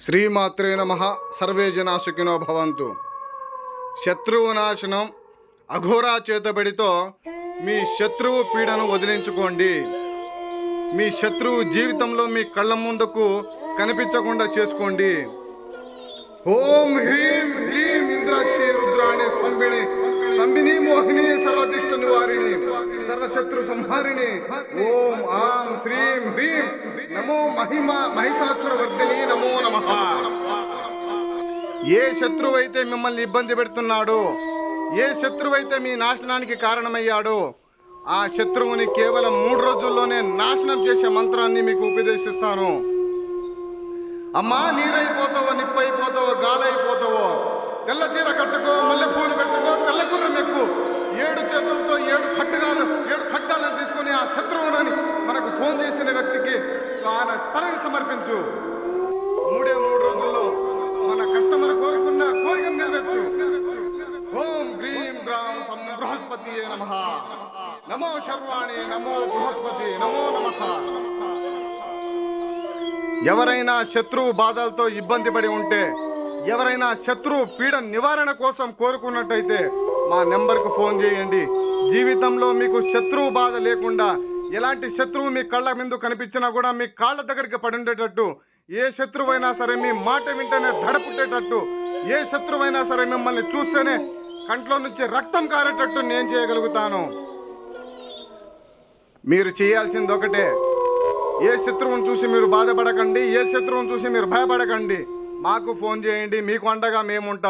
శ్రీమాత్రే నమ. సర్వే జనా భవంతు. శత్రువు నాశనం అఘోరా చేతబడితో మీ శత్రువు పీడను వదిలించుకోండి. మీ శత్రువు జీవితంలో మీ కళ్ళ ముందుకు కనిపించకుండా చేసుకోండి. ఓం హ్రీం హ్రీం ఇంద్రాక్షి రుద్రాణి స్తంభిణి స్తంభిని మోహిని సర్వదిష్ట నివారిణి సర్వశత్రు సంహారిణి. ఓం ఆం శ్రీం హ్రీం. నమో మహిమ మహిషాసుర వర్ధిని నమో ఏ శత్రువు అయితే మిమ్మల్ని ఇబ్బంది పెడుతున్నాడో ఏ శత్రువైతే మీ నాశనానికి కారణమయ్యాడో ఆ శత్రువుని కేవలం మూడు రోజుల్లోనే నాశనం చేసే మంత్రాన్ని మీకు ఉపదేశిస్తాను. అమ్మా నీరైపోతావో నిప్పైపోతావో గాలైపోతావో తెల్ల చీర కట్టుకో మల్లె పూలు పెట్టుకో తెల్ల గుర్రం ఎక్కు. ఏడు చేతులతో ఏడు ఖడ్గాలు ఏడు ఖడ్గాలను తీసుకొని ఆ శత్రువునని మనకు ఫోన్ చేసిన వ్యక్తికి ఆయన తలని సమర్పించు. బృహస్పతి నమ. నమో శర్వాణి నమో బృహస్పతి నమో నమ. ఎవరైనా శత్రువు బాధలతో ఇబ్బంది పడి ఉంటే ఎవరైనా శత్రువు పీడ నివారణ కోసం కోరుకున్నట్టయితే మా నెంబర్కు ఫోన్ చేయండి. జీవితంలో మీకు శత్రువు బాధ లేకుండా ఎలాంటి శత్రువు మీ కళ్ళ ముందు కనిపించినా కూడా మీ కాళ్ళ దగ్గరికి పడి ఉండేటట్టు ఏ శత్రువైనా సరే మీ మాట వింటేనే దడపుట్టేటట్టు ఏ శత్రువైనా సరే మిమ్మల్ని చూస్తేనే కంట్లో నుంచి రక్తం కారేటట్టు నేను చేయగలుగుతాను. మీరు చేయాల్సింది ఒకటే. ఏ శత్రువును చూసి మీరు బాధపడకండి ఏ శత్రువును చూసి మీరు భయపడకండి. మాకు ఫోన్ చేయండి మీకు అండగా మేము ఉంటాం.